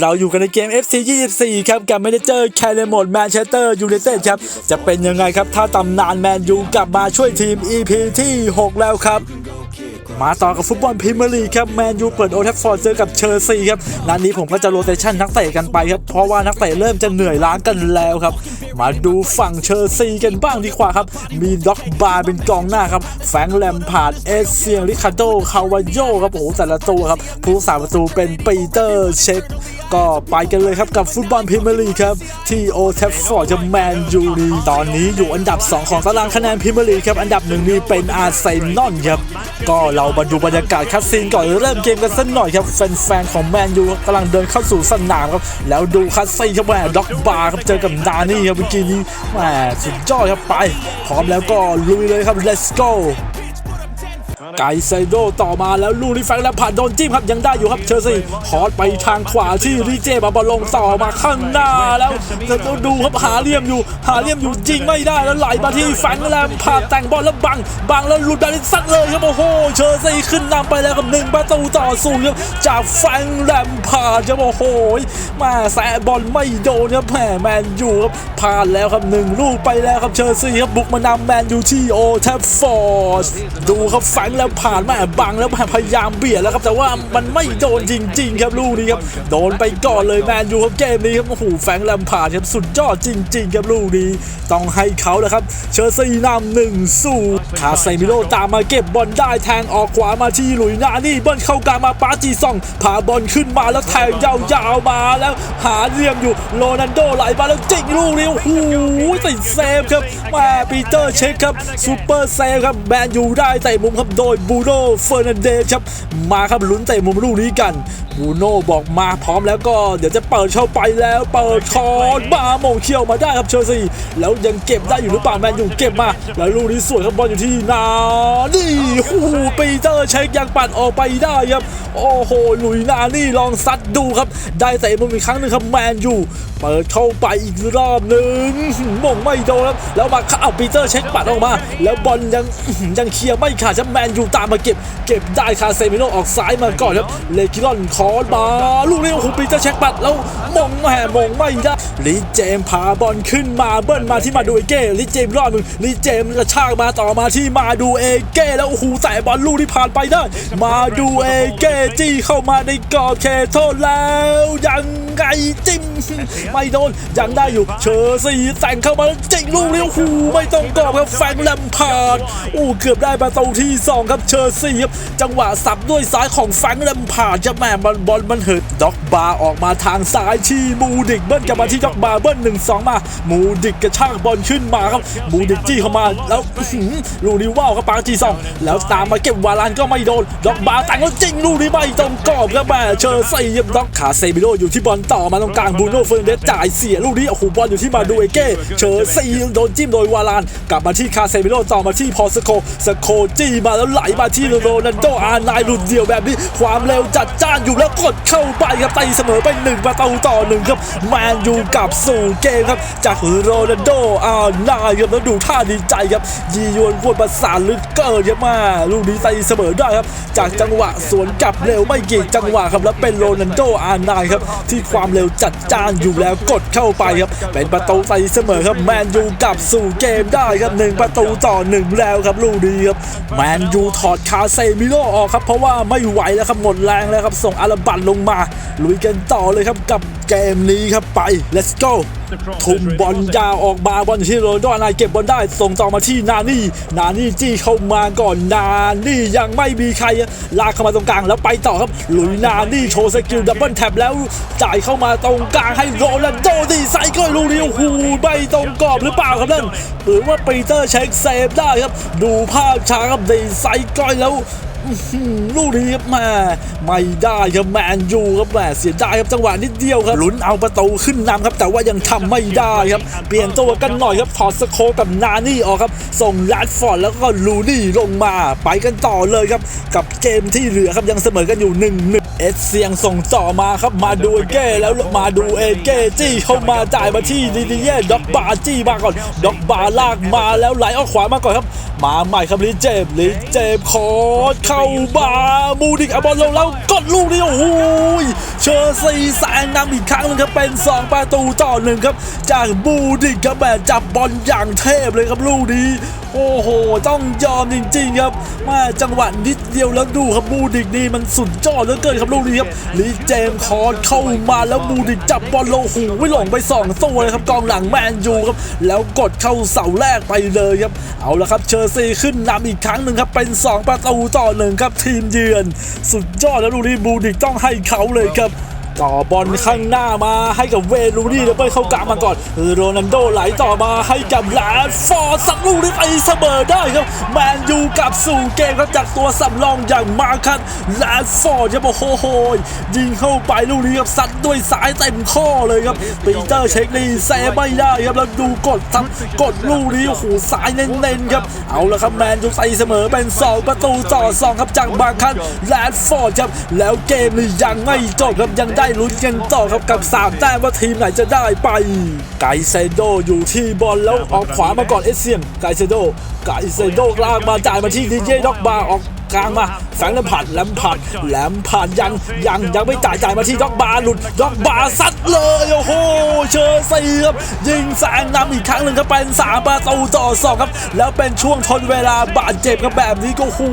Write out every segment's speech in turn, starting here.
เราอยู่กันในเกม FC 24 ครับกับแมนเจอร์แคลร์มดแมนเชสเตอร์ยูไนเต็ดครับ จะเป็นยังไงครับ ถ้าตำนานแมนยูกลับมาช่วยทีม EP ที่ 6 แล้วครับ มาต่อกับฟุตบอลพรีเมียร์ลีกครับแมนยูเปิดโอแทฟฟอร์ดเจอกับเชอร์ซีครับนัดนี้ผมก็จะโรเตชันนักเตะกันไปครับเพราะว่านักเตะเริ่มจะเหนื่อยล้ากันแล้วครับ มาดูฝั่งเชอร์ซีกันบ้างดีกว่าครับ มีด็อกบาร์เป็นกองหน้าครับแฟงแลมพาดเอเซียงริคาโดคาวาโยครับโอ้โหแต่ละตัวครับผู้สาประตูเป็นปีเตอร์เช็คก็ไปกันเลยครับกับฟุตบอลพรีเมียร์ลีกครับที่โอเทฟฟอร์ดจะแมนยูนีตอนนี้อยู่อันดับ 2 ของตารางคะแนนพรีเมียร์ลีกครับอันดับหนึ่งนี่เป็นอาร์เซนอลครับก็เรามาดูบรรยากาศคัดซีนก่อนเริ่มเกมกันสักหน่อยครับแฟนๆของแมนยูกำลังเดินเข้าสู่สนามครับแล้วดูคัดซีนครับแม่ด็อกบาร์ครับเจอกับดานี่ครับเมื่อกี้นี้แม่สุดยอดครับไปพร้อมแล้วก็ลุยเลยครับ let's go ไกไซโดต่อมาแล้วลูกนี้แฟงแล้วผ่านโดนจิ้มครับยังได้อยู่ครับเชอร์ซีคอร์สไปทางขวาที่ริเจมาบอลลงต่อมาข้างหน้าแล้วแต่ดูครับหาเหลี่ยมอยู่ หาเหลี่ยมอยู่จริงไม่ได้แล้วไหลมาที่แฟงแลมผ่านแต่งบอลแล้วบังบังแล้วหลุดได้ซัดเลยครับโอ้โหเชอร์ซีขึ้นนำไปแล้วกับหนึ่งประตูต่อศูนย์ครับจากแฟงแลมผ่านครับโอ้โหมาแสบอลไม่โดนครับแหมแมนยูครับผ่านแล้วครับหนึ่งลูกไปแล้วครับเชอร์ซีครับบุกมานำแมนยูที่โอแทฟฟอร์ดดูครับแฟงแลวผ่านแม่บังแล้วพยายามเบียดแล้วครับแต่ว่ามันไม่โดนจริง ๆ ครับลูกนี้ครับโดนไปก่อนเลยแมนยูครับเกมนี้ครับโอ้โหแฟงแลมผ่านครับสุดยอดจริง ๆ ครับลูกนี้ ต้องให้เขาแหละครับเชอร์ซีนำหนึ่งสู่คาเซมิโลตามมาเก็บบอลได้แทงออกขวามาที่หลุยนานี่เบิ้ลเข้ากลางมาปาจีซองพาบอลขึ้นมาแล้วแทงยาวๆมาแล้วหาเหลี่ยมอยู่โรนัลโดไหลมาแล้วจิกลูกนี้โอ้โหติดเซฟครับมาปีเตอร์เช็คครับซูเปอร์เซฟครับแมนยูได้เตะมุมครับโดยบูโน่เฟอร์นันเดสครับมาครับลุ้นเตะมุมลูกนี้กันบูโน่บอกมาพร้อมแล้วก็เดี๋ยวจะเปิดเข้าไปแล้ว เปิดคอนมาโมงเคียวมาได้ครับเชลซีแล้วยังเก็บได้อยู่หรือเปล่าแมนยูเก็บมา แล้วลูกนี้สวยครับบอลอยู่ที่นานี่โอ้โหปีเตอร์เช็คยังปัดออกไปได้ครับ โอ้โหหลุยนานี่ลองซัดดูครับ ได้เตะมุมอีกครั้งหนึ่งครับแมนยูเปิดเข้าไปอีกรอบหนึ่งมงไม่โดนครับแล้วมาเข้าปีเตอร์เช็คปัดออกมา แล้วบอลยังยังเคลียร์ไม่ขาดครับแมนยูตามมาเก็บ เก็บได้คาเซมิโนออกซ้ายมาก่อนครับ เลกิลอนคอนมา ลูกนี้โอ้โหปีเตอร์เช็คปัดแล้วมงแหมมงไม่ได้ลีเจมพาบอลขึ้นมาเบิ้ลมาที่มาดูเอเก้ลีเจมรอดมึงลีเจมกระชากมาต่อมาที่มาดูเอเก้แล้วโอ้โหแต่บอลลูกที่ผ่านไปได้ มาดูเอเก้จี้เข้ามาในกรอบเขตโทษแล้วยังไงจิ้มไม่โดนยังได้อยู่เชอร์ซีแต่งเข้ามาแล้วจิงลูกนี้โอ้โหไม่ต้องกรอบครับแฟงแลมพาร์ดโอ้เกือบได้ประตูที่สองครับเชอร์ซีครับจังหวะสับด้วยซ้ายของแฟงค์แลมพาจะแม่บอลบอลมันเหิดด็อกบาออกมาทางซ้ายทีมูดิกเบิ้ลกลับมาที่ด็อกบาเบิ้ลหนึ่งสองมา มูดิกกระชากบอลขึ้นมาครับ มูดิกจี้เข้ามาแล้วลูกนี้ว่าวครับปาจีซองแล้วตามมาเก็บวาลานก็ไม่โดนด็อกบาแต่งแล้วจริงลูกนี้ไม่ต้องกรอบครับแม่เชอร์ซีครับด็อกขาเซบิโลอยู่ที่บอลต่อมาตรงกลางบูโน่เฟอร์เดสจ่ายเสียลูกนี้โอ้โหบอลอยู่ที่มาดูเอเก้เชอร์ซีโดนจิ้มโดยวาลาน กลับมาที่คาเซมิโลต่อมาที่พอสโคสโคจี้มาแล้วไหลมาที่โรนัลโดอาร์ไนายหลุดเดี่ยวแบบนี้ความเร็วจัดจ้านอยู่แล้วกดเข้าไปครับตีเสมอไปหนึ่งประตูต่อหนึ่งครับแมนยูกลับสู่เกมครับ จากโรนัลโดอาร์ไนายครับแล้วดูท่าดีใจครับยียวนกวนประสานลึกเกินครับมาลูกนี้ตีเสมอได้ครับ จากจังหวะสวนกลับเร็วไม่กี่จังหวะครับแล้วเป็นโรนัลโดอาร์ไนายครับที่ความเร็วจัดจ้านอยู่แล้วกดเข้าไปครับเป็นประตูตีเสมอครับแมนยูกลับสู่เกมได้ครับหนึ่งประตูต่อหนึ่งแล้วครับลูกนี้ครับแมนยูถอดคาเซมิโลออกครับ เพราะว่าไม่ไหวแล้วครับหมดแรงแล้วครับ ส่งอาราบันลงมา ลุยกันต่อเลยครับกับเกมนี้ครับไป let's go ทุ่มบอลยาวออกมาบอลที่โรนลโดนายเก็บบอลได้ ส่งต่อมาที่นานี่ นานี่จี้เข้ามาก่อนนานี่ยังไม่มีใคร ลากเข้ามาตรงกลางแล้วไปต่อครับ หลุยนานี่โชว์สกิลดับเบิลแท็บแล้วจ่ายเข้ามาตรงกลางให้โรนัลโดดีไซน์ก็ลูกนี้โอ้โหไม่ตรงกรอบหรือเปล่าครับนั่นหรือว่าปีเตอร์เช็คเซฟได้ครับ ดูภาพช้าครับดีไซน์ก้อยแล้ว ลูกนี้ครับแม่ไม่ได้ครับแมนยูครับแม่เสียดายครับจังหวะนิดเดียวครับลุ้นเอาประตูขึ้นนำครับ แต่ว่ายังทำไม่ได้ครับ เปลี่ยนตัวกันหน่อยครับถอดสโคกับนานี่ออกครับ ส่งลัดฟอร์ดแล้วก็ลูนี่ลงมาไปกันต่อเลยครับ กับเกมที่เหลือครับยังเสมอกันอยู่1-1 เอสเสียงส่งต่อมาครับมาดูเอเก้แล้วมาดูเอเก้จี้เข้ามาจ่ายมาที่ดีดีเย่ด็อกบาจี้มาก่อนด็อกบาลากมาแล้วไหลออกขวามาก่อนครับ มาใหม่ครับลิเจมลิเจมคอร์เข้ามามูดิกเอาบอลลงแล้วกดลูกนี้โอ้โหเชอร์ซีแซงนำอีกครั้งหนึงครับเป็น 2 ประตูต่อหนึ่งครับ จากบูดิกครับแบบจับบอลอย่างเทพเลยครับลูกนี้โอ้โห ต้องยอมจริงๆครับมาจังหวะนิดเดียวแล้วดูครับบูดิกนี่มันสุดยอดเหลือเกินครับลูกนี้ครับลีเจมคอร์สเข้ามาแล้วบูดิจับบอลโลหูไม่หลงไปสองตัวเลยครับกองหลังแมนยูครับแล้วกดเข้าเสาแรกไปเลยครับ เอาละครับเชอร์ซีขึ้นนำอีกครั้งหนึ่งครับเป็น 2 ประตูต่อหนึ่งครับทีมเยือน สุดยอดแล้วลูกนี้บูดิกต้องให้เขาเลยครับ ต่อบอลข้างหน้ามาให้กับเวลูนี่แล้วไปเข้ากลางมาก่อนโรนัลโดไหลต่อมาให้กับแลดฟอร์สักลูกนี้ไปเสมอได้ครับแมนยูกลับสู่เกมครับจากตัวสำรองอย่างมาคันแลดฟอร์ดครับโอ้โหยิงเข้าไปลูกนี้ครับซัดด้วยสายเต็มข้อเลยครับปีเตอร์เช็คลีเซไม่ได้ครับแล้วดูกดทำกดลูกนี้โอ้โหสายเน้นๆครับเอาละครับแมนยูใส่เสมอเป็นสองประตูต่อสองครับจากมาคันแลดฟอร์ดครับแล้วเกมนี้ยังไม่จบครับยังได้ได้ลุ้นกันต่อครับกับ3แต้มว่าทีมไหนจะได้ไป ไกเซโดอยู่ที่บอลแล้วออกขวามาก่อนเอเซียนไกเซโดไกเซโดลากมาจ่ายมาที่ดีเจด็อกบาออก กลางมาแฝงแลมผัดแลมผัดแลมผัดยังยังยังไม่จ่ายจ่ายมาที่ด็อกบาหลุดด็อกบาซัดเลยโอ้โหเชอร์ซีครับยิงแซงนำอีกครั้งหนึ่งครับเป็น3ประตูต่อสองครับ แล้วเป็นช่วงทนเวลาบาดเจ็บครับแบบนี้ก็หู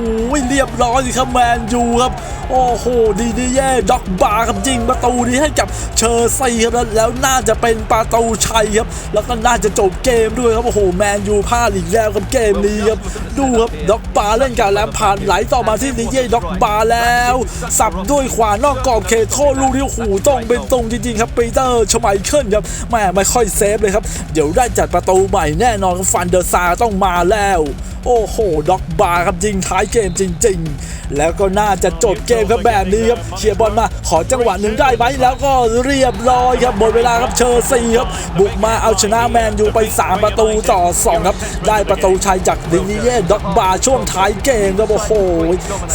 เรียบร้อยสิครับแมนยูครับโอ้โหดีดีเย่ด็อกบาครับยิงประตูนี้ให้กับเชอร์ซีครับแล้วน่าจะเป็นประตูชัยครับแล้วก็น่าจะจบเกมด้วยครับโอ้โหแมนยูพลาดอีกแล้วครับเกมนี้ครับดูครับด็อกบาเล่นกับแลมพาร์ดไหลต่อมาที่ดีเย่ด็อกบาแล้ว สับด้วยขวานอกกรอบเขตโทษลูกนี้โอ้โหตรงเป็นตรงจริงๆครับปีเตอร์ชไมเคิลครับแม่ไม่ค่อยเซฟเลยครับ เดี๋ยวได้จัดประตูใหม่แน่นอนฟันเดอร์ซาต้องมาแล้วโอ้โหด็อกบาร์ครับยิงท้ายเกมจริง ๆ แล้วก็น่าจะจบเกมครับแบบนี้ครับเคลียร์บอลมา ขอจังหวะหนึ่งได้ไหมแล้วก็เรียบร้อยครับหมดเวลาครับเชอร์ซีครับบุกมาเอาชนะแมนยูไป 3 ประตูต่อ 2 ครับ ได้ประตูชัยจากดินิเย่ด็อกบาร์ช่วงท้ายเกมครับโอ้โห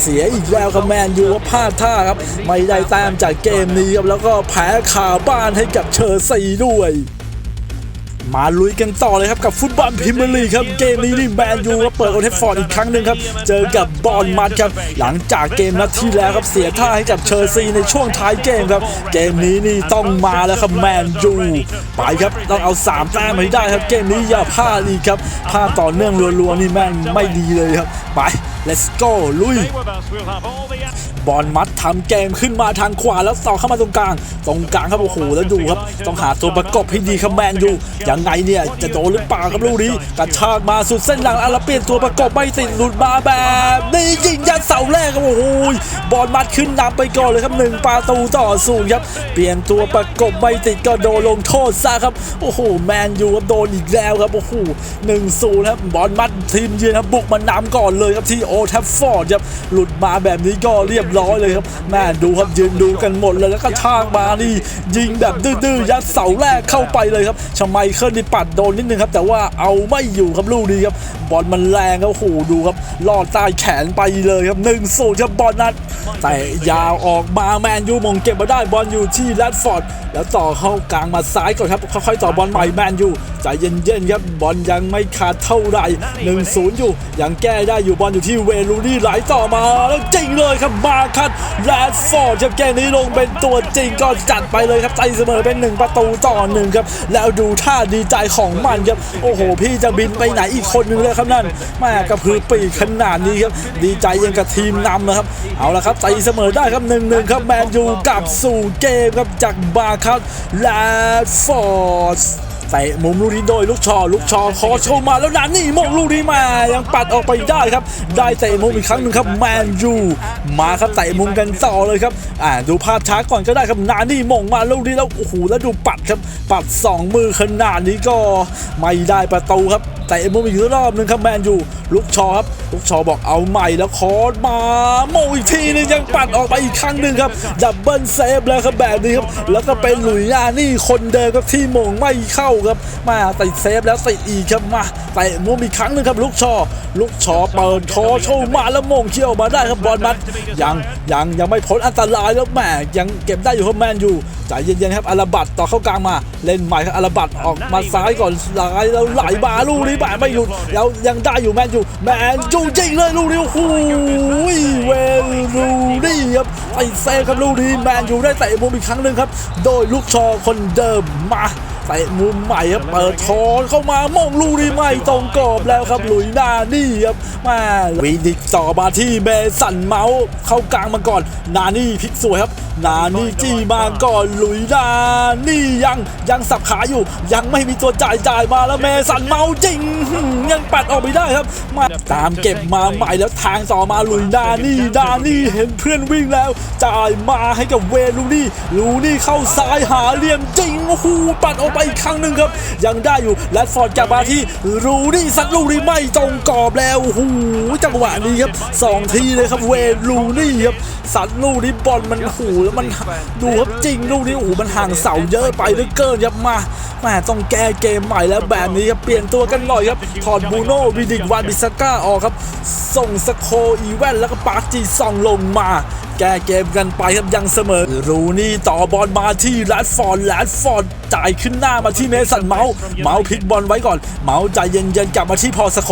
เสียอีกแล้วครับแมนยูว่าพลาดท่าครับไม่ได้แต้มจากเกมนี้ครับแล้วก็แพ้คาบ้านให้กับเชอร์ซีด้วย มาลุยกันต่อเลยครับกับฟุตบอลพรีเมียร์ลีกครับเกมนี้นี่แมนยูก็เปิดโอเทฟฟอร์ดอีกครั้งหนึ่งครับ เจอกับบอลมัดครับ หลังจากเกมนัดที่แล้วครับเสียท่าให้กับเชอร์ซีในช่วงท้ายเกมครับ เกมนี้นี่ต้องมาแล้วครับแมนยูไปครับต้องเอา3แต้มให้ได้ครับ เกมนี้อย่าพลาดอีกครับพลาดต่อเนื่องรัวๆนี่แม่งไม่ดีเลยครับไป let's go ลุย บอลมัดทำเกมขึ้นมาทางขวาแล้วต่อเข้ามาตรงกลาง ตรงกลางครับโอ้โหแล้วดูครับ ต้องหาตัวประกบให้ดีครับแมนยูยังไงเนี่ยจะโดนหรือเปล่าครับลูกนี้กระชากมาสุดเส้นหลังอาราเปลี่ยนตัวประกบไม่ติดหลุดมาแบบนี้ยิงยัดเสาแรกครับโอ้โหบอลมัดขึ้นนำไปก่อนเลยครับหนึ่งประตูต่อศูนย์ครับ เปลี่ยนตัวประกบไม่ติดก็โดนลงโทษซะครับโอ้โหแมนยูครับโดนอีกแล้วครับโอ้โหหนึ่งศูนย์ครับบอลมัดทีมเยือนครับบุกมานำก่อนเลยครับที่โอทัฟฟอร์ดครับหลุดมาแบบนี้ก็เรียบร้อยเลยครับแม่ดูครับยืนดูกันหมดเลยแล้วก็ชากมานี่ยิงแบบดื้อๆยัดเสาแรกเข้าไปเลยครับชมัยเคิลนี่ปัดโดนนิดนึงครับ แต่ว่าเอาไม่อยู่ครับลูกนี้ครับบอลมันแรงครับโหดูครับลอดใต้แขนไปเลยครับหนึ่งศูนย์ครับบอลนั้นแต่ยาวออกมาแมนยูมงเก็บมาได้บอลอยู่ที่แรดฟอร์ด แล้วต่อเข้ากลางมาซ้ายก่อนครับค่อยๆต่อบอลใหม่แมนยูใจเย็นๆครับบอลยังไม่ขาดเท่าไหร่1-0 อยู่ ยังแก้ได้อยู่บอลอยู่ที่เวลูนี่ไหลต่อมาแล้วจริงเลยครับมาคัดแรดฟอร์ดครับเกนี้ลงเป็นตัวจริงก็จัดไปเลยครับใจเสมอเป็น 1 ประตูต่อหนึ่งครับแล้วดูท่าดีใจของมันครับโอ้โห พี่จะบินไปไหนอีกคนนึงเลยครับนั่นแม่กระพือปีกขนาดนี้ครับดีใจยังกับทีมนำนะครับเอาละครับใจเสมอได้ครับ1-1ครับแมนยูกลับสู่เกมครับจากบาคัดแรดฟอร์ดเตะมุมลูกนี้โดยลูกชอลูกชอคอโชว์มาแล้วนานี่มงลูกนี้มายังปัดออกไปได้ครับ ได้เตะมุมอีกครั้งหนึ่งครับแมนยูมาครับเตะมุมกันต่อเลยครับอ่าดูภาพช้าก่อนก็ได้ครับนานี่มงมาลูกนี้แล้วโอ้โหแล้วดูปัดครับปัดสองมือขนาดนี้ก็ไม่ได้ประตูครับแต่มุมอีกรอบหนึงครับแมนยูลูกชอครับลูกชอบอกเอาใหม่แล้วคอร์สมาโมงอีกทีนึงยังปัดออกไปอีกครั้งหนึ่งครับดับเบิลเซฟแล้วครับแบบนี้ครับแล้วก็เป็นหลุยยานี่คนเดิมครับที่มงไม่เข้าครับมาติดเซฟแล้วติดอีกครับมาแต่มุมอีกครั้งหนึ่งครับลูกชอ ลูกชอเปิดคอโชว์มาแล้วโมงเขี้ยวมาได้ครับบอลมัดยังยังยังไม่พ้นอันตรายแล้วแหมยังเก็บได้อยู่ครับแมนยู ใจเย็นๆครับอาราบัตต่อเข้ากลางมาเล่นใหม่ครับอาราบัตออกมาซ้ายก่อนไหลแล้วไหลมาลูกนี้แหมไม่หยุดแล้วยังได้อยู่แมนยูแมนยูจริงเลยลูกนี้โอ้โหเวลูนี่ครับไอเซฟครับลูกนี้แมนยูได้เตะมุมอีกครั้งหนึ่งครับ โดยลูกชอคนเดิมมา เตะมุมใหม่ครับเปิดทอนเข้ามามองลูกนี้ไม่ตรงกรอบแล้วครับหลุยหน้านี่ครับมาวีดิกต่อมาที่เมสันเมาส์เข้ากลางมาก่อน นานี่พลิกสวยครับ นานี่จี้มาก่อนหลุยนานี่ยังยังสับขาอยู่ ยังไม่มีตัวจ่ายจ่ายมาแล้วเมสันเมาจริงยังปัดออกไปได้ครับมาตามเก็บมาใหม่แล้วทางต่อมาหลุยนานี่นานี่เห็นเพื่อนวิ่งแล้ว จ่ายมาให้กับเวลูนี่ลูนี่เข้าซ้ายหาเหลี่ยมจริงโอ้โหปัดออกไปอีกครั้งหนึ่งครับ ยังได้อยู่แรดฟอร์ดกลับมาที่ลูนี่ซัดลูนี่ไม่ตรงกรอบแล้วโอ้โหจังหวะนี้ครับสองทีเลยครับเวลูนี่ครับซัดลูกนี้บอลมันโอ้โหแล้วมันดูครับจริงลูกนี้โอ้โหมันห่างเสาเยอะไปเหลือเกินครับมาแม่ต้องแก้เกมใหม่แล้วแบบนี้ครับเปลี่ยนตัวกันหน่อยครับถอดบูโน่วิดิกวานบิสก้าออกครับ ส่งสโคอีแวนแล้วก็ปาร์จีซองลงมาแก้เกมกันไปครับยังเสมอ รูนี่ต่อบอลมาที่แรดฟอร์ดแรดฟอร์ดจ่ายขึ้นหน้ามาที่เมสันเมาส์เมาส์พลิกบอลไว้ก่อน เมาส์ใจเย็นๆกลับมาที่พอสโค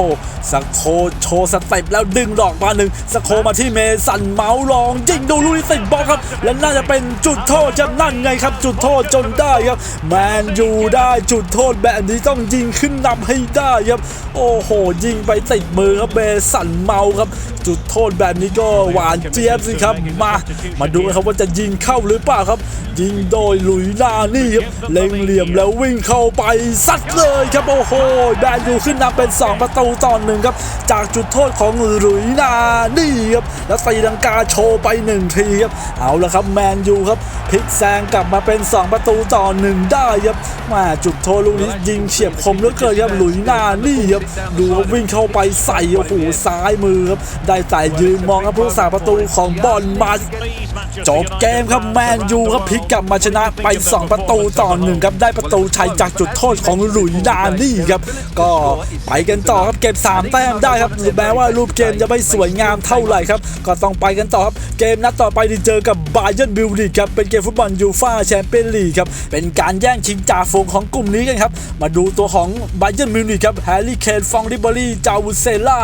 สโคโชว์สเต็ปแล้วดึงดอกมาหนึ่งสโคมาที่เมสันเมาส์ลองยิงดูลูกนี้ติดบอลครับ และน่าจะเป็นจุดโทษจำนั่นไงครับ จุดโทษจนได้ครับ แมนยูได้จุดโทษแบบนี้ต้องยิงขึ้นนำให้ได้ครับ โอ้โห ยิงไปติดมือครับเมสันเมาส์ครับ จุดโทษแบบนี้ก็หวานเจี๊ยบสิครับมา มาดูกันครับว่าจะยิงเข้าหรือเปล่าครับ ยิงโดยลุยนานี่ครับเล็งเหลี่ยมแล้ววิ่งเข้าไปซัดเลยครับโอ้โหแบนยูขึ้นนำเป็น 2 ประตูต่อหนึ่งครับ จากจุดโทษของหลุยนานี่ครับแล้วตีลังกาโชว์ไปหนึ่งทีครับเอาละครับแมนยูครับพลิกแซงกลับมาเป็น 2 ประตูต่อหนึ่งได้ครับมาจุดโทษลูกนี้ยิงเฉียบคมเหลือเกินครับหลุยนานี่ครับดูว่าวิ่งเข้าไปใส่โอ้โหซ้ายมือครับได้แต่ยืนมองครับผู้สาประตูของบอลมาจบเกมครับแมนยูครับพลิกกลับมาชนะไป 2 ประตูต่อหนึ่งครับได้ประตููชัยจากจุดโทษของหลุยดานี่ครับ ก็ไปกันต่อครับเก็บ3แต้มได้ครับแม้ว่ารูปเกมจะไม่สวยงามเท่าไหร่ครับ ก็ต้องไปกันต่อครับ เกมนัดต่อไปที่เจอกับบาเยนบิลลีกครับ เป็นเกมฟุตบอลยูฟ่าแชมเปี้ยนลีกครับ เป็นการแย่งชิงจ่าฝูงของกลุ่มนี้กันครับ มาดูตัวของบาเยนมิวนิกครับแฮร์รี่เคนฟองริเบอรี่จาวูเซล่า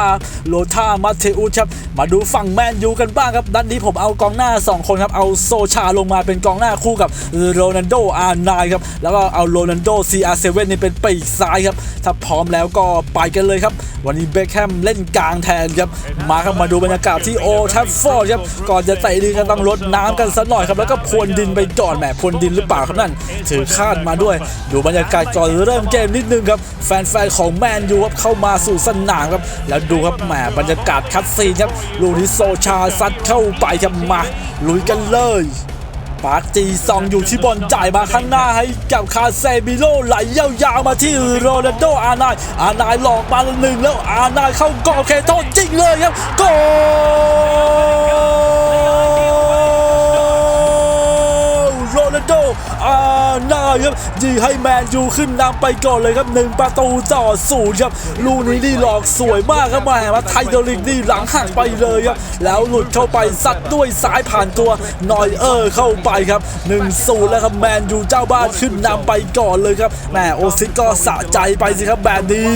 โลธามาเทอุสครับมาดูฝั่งแมนยูกันบ้างครับด้านนี้ผมเอากองหน้า 2 คนครับเอาโซชาลงมาเป็นกองหน้าคู่กับโรนัลโดอาร์ไนครับแล้วก็เอาโรนัลโด CR7 นี่เป็นปีกซ้ายครับ ถ้าพร้อมแล้วก็ไปกันเลยครับ วันนี้เบคแฮมเล่นกลางแทนครับ มาครับมาดูบรรยากาศที่โอทัฟฟอร์ดครับ ก่อนจะเตะดีก็ต้องลดน้ำกันสักหน่อยครับ แล้วก็พรวนดินไปก่อนแหมพรวนดินหรือเปล่าครับนั่น ถือคาดมาด้วย ดูบรรยากาศก่อนเริ่มเกมนิดนึงครับ แฟนๆของแมนยูครับเข้ามาสู่สนามครับ แล้วดูครับแหมบรรยากาศคัดซีนครับ ลูกนี้โซชาซัดเข้าไปครับมาลุยกันเลย ปาร์คจีซองอยู่ที่บอลจ่ายมาข้างหน้าให้กับคาเซมิโลไหลยาวๆมาที่โรนัลโดอาร์นายอาร์นายหลอกมาหนึ่งแล้วอาร์นายเข้ากรอบเขตโทษจริงเลยครับโกล โดอานายครับยิงให้แมนยูขึ้นนำไปก่อนเลยครับหนึ่งประตูต่อศูนย์ครับลูกนี้นี่หลอกสวยมากครับมาแหมาไทโดลิกนี่หลังหักไปเลยครับแล้วหลุดเข้าไปซัดด้วยซ้ายผ่านตัวนอยเออร์เข้าไปครับ1 0แล้วครับแมนยูเจ้าบ้านขึ้นนำไปก่อนเลยครับแหมโอซิกก็สะใจไปสิครับแบบนี้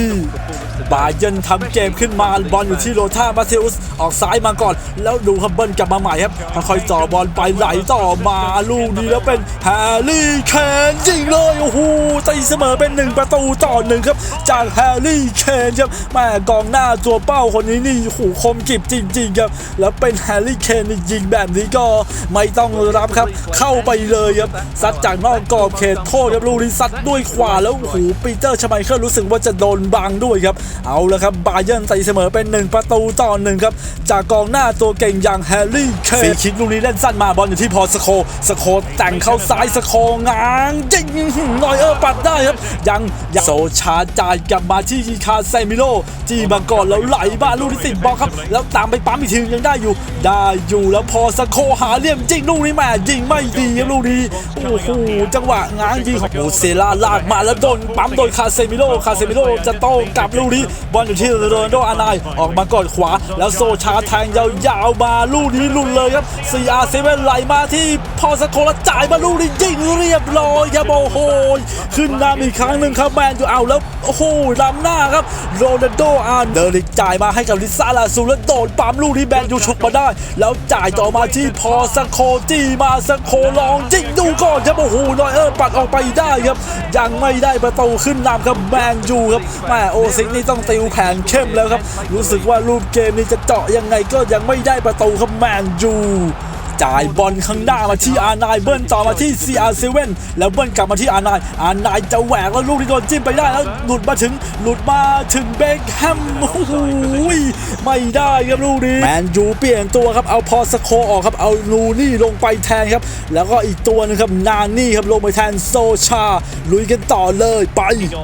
บาเยิร์นทำเกมขึ้นมาบอลอยู่ที่โรท่ามาเทอุสออกซ้ายมาก่อน แล้วดูครับเบิลกลับมาใหม่ครับค่อยต่อบอลไปไหลต่อมาลูกนี้แล้วเป็นแฮร์รี่เคนยิงเลยโอ้โหตีเสมอเป็น 1 ประตูต่อหนึ่งครับ จากแฮร์รี่เคนครับแม่กองหน้าตัวเป้าคนนี้นี่โอ้โหคมกิบจริงๆครับแล้วเป็นแฮร์รี่เคนยิงแบบนี้ก็ไม่ต้องรับครับ เข้าไปเลยครับซัดจากนอกกรอบเขตโทษครับลูกนี้ซัดด้วยขวาแล้วโอ้โหปีเตอร์ชไมเคิลรู้สึกว่าจะโดนบังด้วยครับเอาละครับบาเยิร์นตีเสมอเป็น 1 ประตูต่อหนึ่งครับ จากกองหน้าตัวเก่งอย่างแฮร์รี่เคนฟรีคิกลูกนี้เล่นสั้นมาบอลอยู่ที่พอสโค สโคแต่งเข้าซ้ายสโคง้างยิงนอยเออร์ปัดได้ครับ ยังโซชาจ่ายกลับมาที่คาเซมิโลจีมาก่อนแล้วไหลบ้านลูกที่ติดบอลครับ แล้วตามไปปั๊มอีกทียังได้อยู่ ได้อยู่แล้วพอสโคหาเหลี่ยมจริงลูกนี้แม่ยิงไม่ดีครับลูกนี้โอ้โหจังหวะง้างยิงของโอเซล่าลากมาแล้วโดนปั๊มโดยคาเซมิโลคาเซมิโลจะโต้กลับลูกนี้บอลอยู่ที่โรนโดอานายออกมาก่อนขวา แล้วโซชาแทงยาวๆมาลูกนี้หลุดเลยครับ CR7 ไหลมาที่พอสโคแล้วจ่ายมาลูกนี้ยิงเรียบร้อยครับโอ้โหขึ้นนำอีกครั้งหนึ่งครับแมนยูเอาแล้วโอ้โหลำหน้าครับโรนัลโดอาร์เดริกจ่ายมาให้กับลิซ่าลาซูแล้วโดนปั๊มลูกนี้แมนยูฉกมาได้ แล้วจ่ายต่อมาที่พอสโคจี้มาสโคลองยิงดูก่อนครับโอ้โหนอยเออร์ปัดออกไปได้ครับยังไม่ได้ประตูขึ้นนำครับแมนยูครับแม่โอซิกนี่ต้องติวแผนเข้มแล้วครับ รู้สึกว่ารูปเกมนี้จะเจาะยังไงก็ยังไม่ได้ประตูครับแมนยู จ่ายบอลข้างหน้ามาที่อาร์ไนายเบิ้ลต่อมาที่ CR7 แล้วเบิ้ลกลับมาที่อาร์ไนายอาร์ไนายจะแหวกแล้วลูกที่โดนจิ้มไปได้แล้วหลุดมาถึงหลุดมาถึงเบคแฮมโอ้โหไม่ได้ครับลูกนี้แมนยูเปลี่ยนตัวครับเอาพอสโคออกครับเอาลูนี่ลงไปแทนครับ แล้วก็อีกตัวหนึงครับนานี่ครับลงไปแทนโซชา ลุยกันต่อเลยไป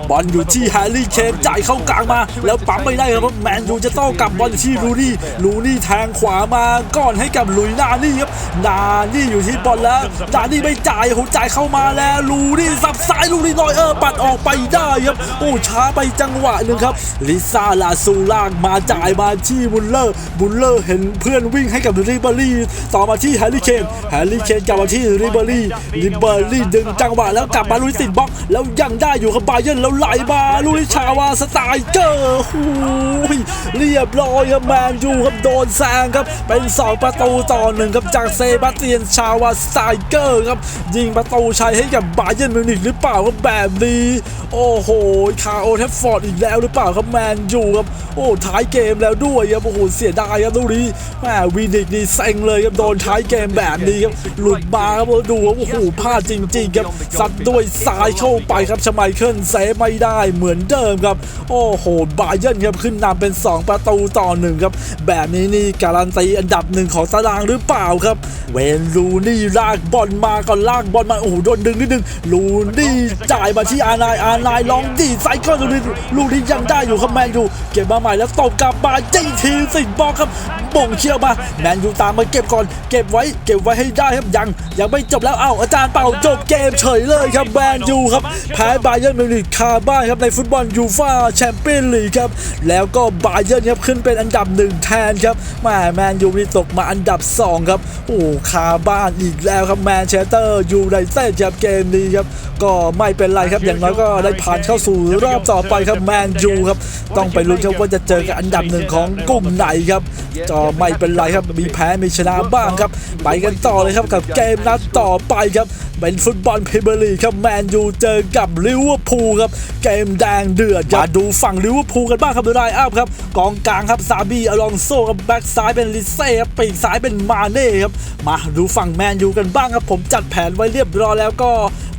บอลอยู่ที่แฮร์รี่เคนจ่ายเข้ากลางมา แล้วปั๊มไม่ได้ครับแมนยูจะต้องกลับบอลที่ลูนี่ลูนี่แทงขวามาก่อนให้กับลุยนานี่ครับนานี่อยู่ที่บอลแล้วนานี่ไม่จ่ายโอ้โหจ่ายเข้ามาแล้วลูนี่สับซ้ายลูนี่ลอยเออปัดออกไปได้ครับโอ้ช้าไปจังหวะหนึ่งครับลิซ่าลาซูลากมาจ่ายมาที่บุลเลอร์บุลเลอร์เห็นเพื่อนวิ่งให้กับริเบอรี่ต่อมาที่แฮร์รี่เคนแฮร์รี่เคนกลับมาที่ริเบอรี่ริเบอรี่ดึงจังหวะแล้วกลับมาลุยติดบล็อก แล้วยังได้อยู่กับบาเยร์นแล้วไหลมาลุยชาวาสไตล์เกอร์โอ้ยเรียบร้อยครับแมนยูครับโดนแซงครับเป็นสองประตูต่อหนึ่งครับจากเซบาสเตียนชาวาสไตเกอร์ครับ ยิงประตูชัยให้กับบาเยร์นมิวนิกหรือเปล่าครับแบบนี้ โอ้โห คาโอเทฟฟอร์ดอีกแล้วหรือเปล่าครับแมนยูครับ โอ้ท้ายเกมแล้วด้วยครับโอ้โหเสียดายครับลูกนี้แหมวีนิกนี่เซ็งเลยครับโดนท้ายเกมแบบนี้ครับหลุดมาครับดูครับโอ้โหพลาดจริงๆครับซัดด้วยซ้ายเข้าไปครับชไมเคิลเซฟไม่ได้เหมือนเดิมครับ โอ้โหบาเยร์นครับขึ้นนำเป็น 2 ประตูต่อหนึ่งครับ แบบนี้นี่การันตีอันดับหนึ่งของตารางหรือเปล่าครับเวนลูนี่ลากบอลมาก่อนลากบอลมาโอ้โหโดนดึงนิดนึงลูนี่จ่ายมาที่อานายอานายลองดีไซเคิลลูนี่ลูนี่ยังได้อยู่ครับแมนยูเก็บมาใหม่แล้วตบกลับมาจี้ทีสิบอลครับบ่งเชี่ยวมาแมนยูตามมาเก็บก่อน เก็บไว้เก็บไว้ให้ได้ครับยัง ยังไม่จบแล้วเอ้าอาจารย์เป่าจบเกมเฉยเลยครับแมนยูครับแพ้บาเยิร์นมิวนิกคาบ้านครับในฟุตบอลยูฟ่าแชมเปี้ยนลีกครับแล้วก็บาเยิร์นครับขึ้นเป็นอันดับหนึ่งแทนครับแหม่แมนยูนี่ตกมาอันดับสองครับอ้คาบ้านอีกแล้วครับแมนเชสเตอร์ยูไนเต็ดครับเกมนี้ครับก็ไม่เป็นไรครับอย่างน้อยก็ได้ผ่านเข้าสู่รอบต่อไปครับแมนยูครับต้องไปลุ้นครับว่าจะเจอกับอันดับหนึ่งของกลุ่มไหนครับก็ไม่เป็นไรครับมีแพ้มีชนะบ้างครับ ไปกันต่อเลยครับกับเกมนัดต่อไปครับเป็นฟุตบอลพรีเมียร์ลีกครับแมนยูเจอกับลิเวอร์พูลครับเกมแดงเดือดครับมาดูฝั่งลิเวอร์พูลกันบ้างครับดูได้อัพครับกองกลางครับซาบีอลองโซครับแบ็กซ้ายเป็นลิเซ่ครับปีกซ้ายเป็นมาเน่ครับมาดูฝั่งแมนยูกันบ้างครับ ผมจัดแผนไว้เรียบร้อยแล้วก็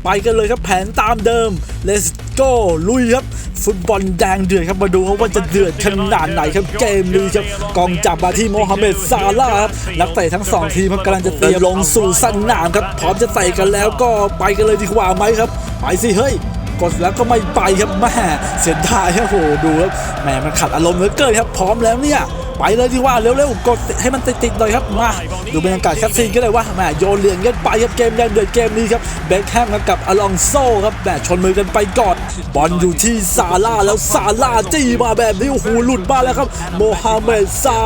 ไปกันเลยครับแผนตามเดิม Let's go ลุยครับ ฟุตบอลแดงเดือดครับมาดูครับว่าจะเดือดขนาดไหนครับเกมนี้ครับกองจับมาที่โมฮัมเหม็ดซาลาครับนักเตะทั้งสองทีมกำลังจะเตรียมลงสู่สนามครับพร้อมจะเตะกันแล้วก็ไปกันเลยดีกว่าไหมครับ ไปสิเฮ้ย กดแล้วก็ไม่ไปครับแม่เสียดายครับโหดูครับแหมมันขัดอารมณ์เหลือเกินครับพร้อมแล้วเนี่ยไปเลยดีกว่าเร็วๆกดให้มันติดๆหน่อยครับมาดูบรรยากาศคัดซีนก็เลยว่าแหมโยนเหรียญกันไปครับเกมแดงเดือดเกมนี้ครับเบคแฮมกับอลองโซครับแหมชนมือกันไปก่อนบอลอยู่ที่ซาร่าแล้วซาร่าจี้มาแบบนี้โอ้โหหลุดมาแล้วครับโมฮัมเหม็ดซา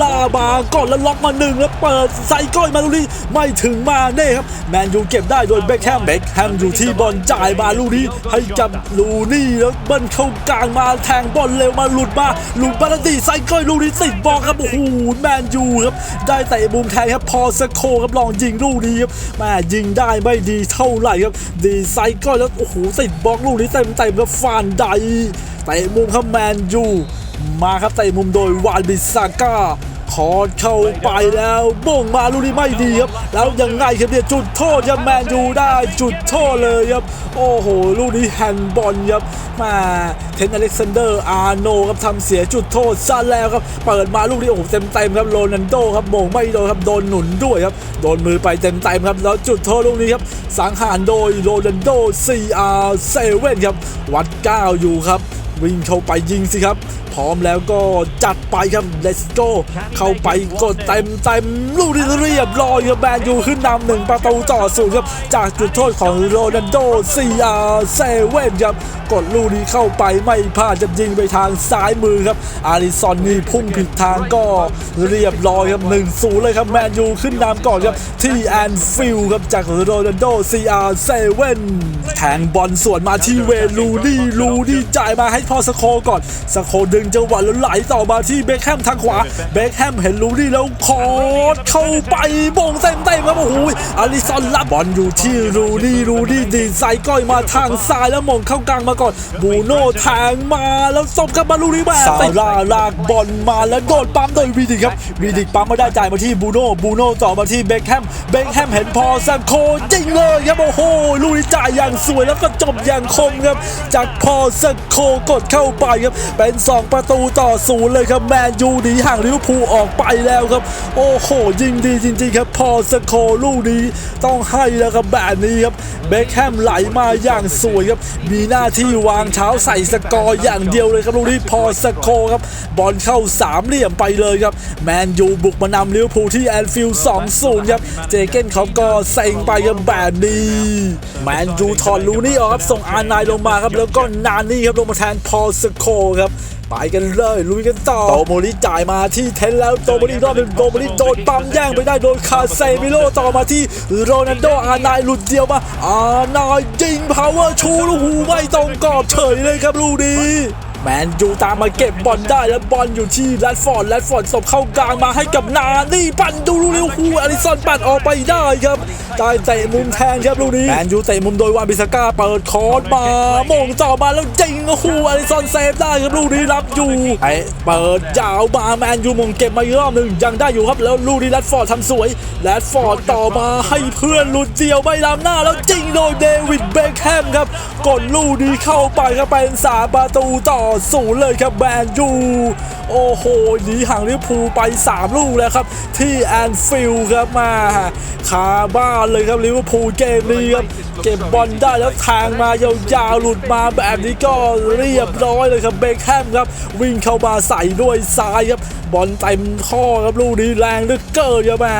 ร่ามาก่อนแล้วล็อกมาหนึ่งแล้วเปิดใส่ก้อยมาลูกนี้ไม่ถึงมาเน่ครับแมนยูเก็บได้โดยเบคแฮมเบคแฮมอยู่ที่บอลจ่ายมาลูกนี้ให้กับลูนี่แล้วเบิ้ลเข้ากลางมาแทงบอลเร็วมาหลุดมาหลุดมาล้วดีใส่ก้อยลูนี้ติดบอลครับโอ้โหแมนยูครับได้เตะมุมแทงครับพอสโคครับลองยิงลูกนี้ครับแม่ยิงได้ไม่ดีเท่าไหร่ครับ ดีไซก้อยแล้วโอ้โหติดบอกลูกนี้เต็มเต็มๆครับฟานไดเตะมุมครับแมนยูมาครับเตะมุมโดยวานบิซาก้า คอร์เข้าไปแล้วบ่งมาลูกนี้ไม่ดีครับ แล้วยังไงครับเนี่ยจุดโทษครับแมนยูได้จุดโทษเลยครับ โอ้โห ลูกนี้แฮนด์บอลครับมาเทนอเล็กซานเดอร์อาร์โนครับทำเสียจุดโทษซะแล้วครับ เปิดมาลูกนี้โอ้โหเต็มเต็มครับโรนันโดครับโมงไม่โดนครับโดนหนุนด้วยครับ โดนมือไปเต็มเต็มครับ แล้วจุดโทษลูกนี้ครับ สังหารโดยโรนันโด CR7 ครับ วัดก้าวอยู่ครับ วิ่งเข้าไปยิงสิครับ พร้อมแล้วก็จัดไปครับ let's go เข้าไปกดเต็มเต็มลูดีเรียบร้อยครับแมนยูขึ้นนำหนึ่งประตูต่อศูนย์ครับ จากจุดโทษของโรนัลโด CR7 ครับ กดลูกนี้เข้าไปไม่พลาดจะยิงไปทางซ้ายมือครับ อาริซอนนี่พุ่งผิดทางก็เรียบร้อยครับ1 0เลยครับแมนยูขึ้นนำก่อนครับ ที่แอนฟิลครับจากโรนัลโด CR7 แทงบอลสวนมาที่เวลูนี่ลูนี่จ่ายมาให้พอสโคก่อนสโคดึงจังหวะแล้วไหลต่อมาที่เบคแฮมทางขวา เบคแฮมเห็นลูนี่แล้วคอร์ดเข้าไปบงเต็มเต็มๆครับโอ้โหอาริซอนรับบอลอยู่ที่ลูนี่ลูนี่ดีดใส่ก้อยมาทางซ้ายแล้วมงเข้ากลางมาก่อน บูโน่แทงมาแล้วส่งกลับมาลูนี่แบบซาร่าลากบอลมาแล้วโดนปั๊มโดยวีดิกครับวีดิกปั๊มมาได้จ่ายมาที่บูโน่บูโน่ต่อมาที่เบคแฮมเบคแฮมเห็นพอสโคจริงเลยครับโอ้โหลูนี่จ่ายอย่างสวยแล้วก็จบอย่างคมครับจากพอสโคกดเข้าไปครับเป็น2ประตูต่อศูนย์เลยครับแมนยูหนีห่างลิเวอร์พูลออกไปแล้วครับ โอ้โห ยิงดีจริงๆครับ พอสโคลูกนี้ต้องให้แล้วครับแบบนี้ครับเบคแฮมไหลมาอย่างสวยครับ มีหน้าที่วางเท้าใส่สกอร์อย่างเดียวเลยครับลูกนี้พอสโคครับบอลเข้าสามเหลี่ยมไปเลยครับแมนยูบุกมานำลิเวอร์พูลที่แอนฟิลด์2-0ครับเจเก้นเขาก็เซ็งไปครับแบบนี้แมนยูถอนลูนี่ออกครับส่งอาร์นน์ลงมาครับแล้วก็นานี่ครับลงมาแทนพอลสโคครับ ไปกันเลยลุยกันต่อโตโมริจ่ายมาที่เทนแล้วโตโมริรอบหนึ่งโตโมริโดนปั๊มแย่งไปได้โดนคาเซมิโลต่อมาที่โรนัลโดอาร์นน์หลุดเดียวมาอาร์นน์ยิงพาวเวอร์ชูลูกหูไม่ตรงกรอบเฉยเลยครับลูกนี้แมนยูตามมาเก็บบอลได้แล้วบอลอยู่ที่แรดฟอร์ดแรดฟอร์ดส่งเข้ากลางมาให้กับนานี่ปั่นดูลูกนี้โอ้โหอลิสันปั่นออกไปได้ครับได้เตะมุมแทนครับลูกนี้แมนยูเตะมุมโดยวานบิสก้าเปิดคอร์สมาโมงจ่อมาแล้วยิงโอ้โหอลิสันเซฟได้ครับลูกนี้รับอยู่ไอเปิดยาวมาแมนยูมงเก็บมาอีกรอบหนึ่งยังได้อยู่ครับแล้วลูกนี้แรดฟอร์ดทำสวยแรดฟอร์ดต่อมาให้เพื่อนหลุดเดียวไม่ล้ำหน้าแล้วยิงโดยเดวิดเบคแฮมครับกดลูกนี้เข้าไปครับเป็นสาประตูต่อศูนย์เลยครับแมนยูโอ้โหหนีห่างลิเวอร์พูลไป 3 ลูกแล้วครับ ที่แอนฟิลด์ครับมาคาบ้านเลยครับลิเวอร์พูลเกมนี้ครับเก็บบอลได้แล้วทางมายาวๆหลุดมาแบบนี้ก็เรียบร้อยเลยครับเบคแฮมครับ วิ่งเข้ามาใส่ด้วยซ้ายครับ บอลเต็มข้อครับลูกนี้แรงเหลือเกินครับแม่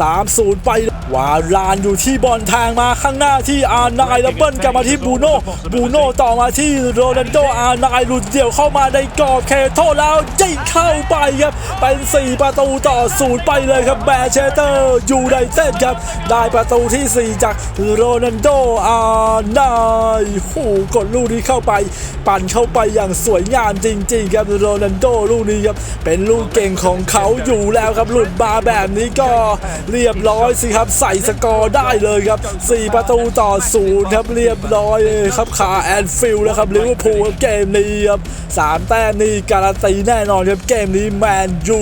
สามศูนย์ไปวาลานอยู่ที่บอลทางมาข้างหน้าที่อาร์ไนแล้วเบิ้ลกลับมาที่บูโน่บูโน่ต่อมาที่โรนัลโดอาร์ไนหลุดเดี่ยวเข้ามาในกรอบเขตโทษแล้วยิงเข้าไปครับเป็น 4 ประตูต่อศูนย์ไปเลยครับแมนเชสเตอร์ยูไนเต็ดครับได้ประตูที่ 4 จากโรนัลโดอาร์ไนน์โอ้โหกดลูกนี้เข้าไป ปั่นเข้าไปอย่างสวยงามจริง ๆ ครับโรนัลโดลูกนี้ครับเป็นลูกเก่งของเขาอยู่แล้วครับหลุดมาแบบนี้ก็เรียบร้อยสิครับใส่สกอร์ได้เลยครับ 4 ประตูต่อศูนย์ครับเรียบร้อยครับขาแอนฟิลแล้วครับลิเวอร์พูลเกมนี้ครับสามแต้มนี่การันตีแน่นอนครับเกมนี้แมนยู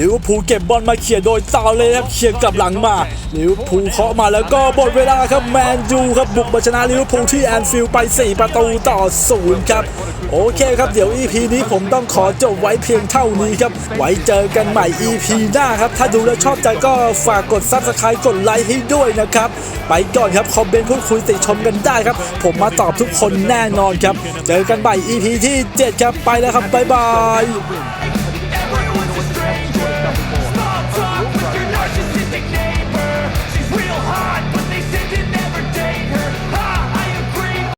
ลิเวอร์พูลเก็บบอลมาเขี่ยโดยตาเลยครับเขี่ยกลับหลังมาลิเวอร์พูลเคาะมาแล้วก็หมดเวลาครับแมนยูครับบุกมาชนะลิเวอร์พูลที่แอนฟิลด์ไป 4 ประตูต่อศูนย์ครับโอเคครับเดี๋ยว EP นี้ผมต้องขอจบไว้เพียงเท่านี้ครับ ไว้เจอกันใหม่ EP หน้าครับ ถ้าดูแล้วชอบใจก็ฝากกด Subscribe กดไลค์ให้ด้วยนะครับ ไปก่อนครับ คอมเมนต์พูดคุยติชมกันได้ครับ ผมมาตอบทุกคนแน่นอนครับ เจอกันใหม่ EP ที่ 7 ครับ ไปแล้วครับ บ๊ายบาย